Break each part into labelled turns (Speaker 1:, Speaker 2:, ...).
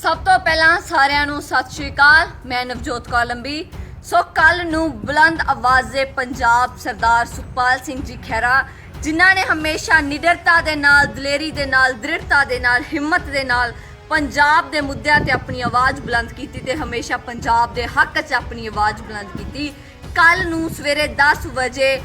Speaker 1: ਸਭ ਤੋਂ ਪਹਿਲਾਂ ਸਾਰਿਆਂ ਨੂੰ ਸਤਿ ਸ਼੍ਰੀ ਅਕਾਲ, ਮੈਂ ਨਵਜੋਤ ਕੋਲੰਬੀ। ਸੋ ਕੱਲ ਨੂੰ ਬੁਲੰਦ ਆਵਾਜ਼ੇ ਪੰਜਾਬ ਸਰਦਾਰ ਸੁਖਪਾਲ ਸਿੰਘ ਜੀ ਖਹਿਰਾ, ਜਿਨ੍ਹਾਂ ਨੇ ਹਮੇਸ਼ਾ ਨਿਡਰਤਾ ਦੇ ਨਾਲ, ਦਲੇਰੀ ਦੇ ਨਾਲ, ਦ੍ਰਿੜਤਾ ਦੇ ਨਾਲ, ਹਿੰਮਤ ਦੇ ਨਾਲ ਪੰਜਾਬ ਦੇ ਮੁੱਦਿਆਂ ਤੇ ਆਪਣੀ ਆਵਾਜ਼ ਬੁਲੰਦ ਕੀਤੀ ਤੇ ਹਮੇਸ਼ਾ ਪੰਜਾਬ ਦੇ ਹੱਕ 'ਚ ਆਪਣੀ ਆਵਾਜ਼ ਬੁਲੰਦ ਕੀਤੀ। ਕੱਲ ਨੂੰ ਸਵੇਰੇ 10 ਵਜੇ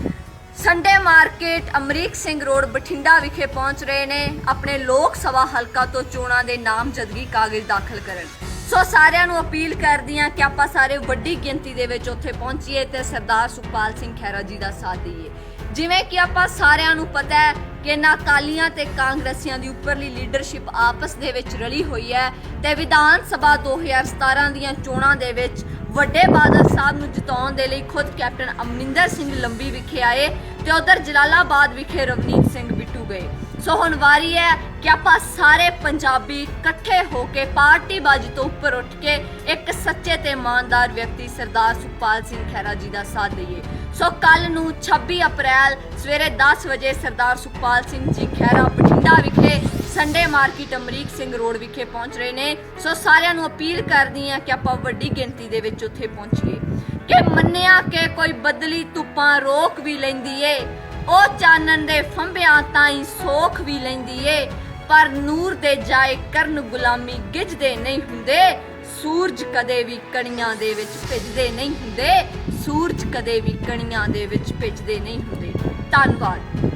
Speaker 1: Sunday market Amrik Singh road Bathinda ਵਿਖੇ ਪਹੁੰਚ ਰਹੇ ਨੇ ਆਪਣੇ ਲੋਕ ਸਭਾ ਹਲਕਾ ਤੋਂ ਚੋਣਾਂ ਦੇ ਨਾਮਜ਼ਦਗੀ ਕਾਗਜ਼ ਦਾਖਲ ਕਰਨ। ਸੋ ਸਾਰਿਆਂ ਨੂੰ ਅਪੀਲ ਕਰਦੀ ਹਾਂ ਕਿ ਆਪਾਂ ਸਾਰੇ ਵੱਡੀ ਗਿਣਤੀ ਦੇ ਵਿੱਚ ਉੱਥੇ ਪਹੁੰਚੀਏ ਤੇ ਸਰਦਾਰ ਸੁਖਪਾਲ ਸਿੰਘ ਖਹਿਰਾ ਜੀ ਦਾ ਸਾਥ ਦਈਏ। ਜਿਵੇਂ ਕਿ ਆਪਾਂ ਸਾਰਿਆਂ ਨੂੰ ਪਤਾ ਹੈ ਕਿ ਨਾ ਅਕਾਲੀਆਂ ਤੇ ਕਾਂਗਰਸੀਆਂ ਦੀ ਉੱਪਰਲੀ ਲੀਡਰਸ਼ਿਪ ਆਪਸ ਦੇ ਵਿੱਚ ਰਲੀ ਹੋਈ ਹੈ ਤੇ ਵਿਧਾਨ ਸਭਾ 2017 ਦੀਆਂ ਚੋਣਾਂ ਦੇ ਵਿੱਚ ਵੱਡੇ ਬਾਦਲ ਸਾਹਿਬ ਨੂੰ ਜਿਤਾਉਣ ਦੇ ਲਈ ਖੁਦ ਕੈਪਟਨ ਅਮਰਿੰਦਰ ਸਿੰਘ ਲੰਬੀ ਵਿਖੇ ਆਏ ਤੇ ਉਧਰ ਜਲਾਲਾਬਾਦ ਵਿਖੇ ਰਵਨੀਤ ਸਿੰਘ ਬਿੱਟੂ ਗਏ। ਸੋ ਹੁਣ ਵਾਰੀ ਹੈ ਕਿ ਆਪਾਂ ਸਾਰੇ ਪੰਜਾਬੀ ਇਕੱਠੇ ਹੋ ਕੇ ਪਾਰਟੀ ਬਾਜੀ ਤੋਂ ਉੱਪਰ ਉੱਠ ਕੇ ਇੱਕ ਸੱਚੇ ਤੇ ਇਮਾਨਦਾਰ ਵਿਅਕਤੀ ਸਰਦਾਰ ਸੁਖਪਾਲ ਸਿੰਘ ਖਹਿਰਾ ਜੀ ਦਾ ਸਾਥ ਦਈਏ। ਸੋ ਕੱਲ ਨੂੰ 26 ਅਪ੍ਰੈਲ ਸਵੇਰੇ 10 ਵਜੇ ਸਰਦਾਰ ਸੁਖਪਾਲ ਸਿੰਘ ਜੀ ਖਹਿਰਾ ਬਠਿੰਡਾ ਵਿਖੇ Sunday market Amrik Singh road ਵਿਖੇ ਪਹੁੰਚ ਰਹੇ ਨੇ। ਸੋ ਸਾਰਿਆਂ ਨੂੰ ਅਪੀਲ ਕਰਦੀ ਹਾਂ ਕਿ ਆਪਾਂ ਵੱਡੀ ਗਿਣਤੀ ਦੇ ਵਿੱਚ ਉੱਥੇ ਪਹੁੰਚੀਏ। ਕਿ ਮੰਨਿਆ ਕਿ ਕੋਈ ਬਦਲੀ ਧੁੱਪਾਂ ਰੋਕ ਵੀ ਲੈਂਦੀ ਏ, ਉਹ ਚਾਨਣ ਦੇ ਫੰਬਿਆਂ ਤਾਈਂ ਸੋਖ ਵੀ ਲੈਂਦੀ ਏ। ਪਰ ਨੂਰ ਦੇ ਜਾਏ ਕਰਨ ਗੁਲਾਮੀ ਗਿੱਜਦੇ ਨਹੀਂ ਹੁੰਦੇ, ਸੂਰਜ ਕਦੇ ਵੀ ਕਣੀਆਂ ਦੇ ਵਿੱਚ ਭਿੱਜਦੇ ਨਹੀਂ ਹੁੰਦੇ, ਸੂਰਜ ਕਦੇ ਵੀ ਕਣੀਆਂ ਦੇ ਵਿੱਚ ਭਿੱਜਦੇ ਨਹੀਂ ਹੁੰਦੇ। ਧੰਨਵਾਦ।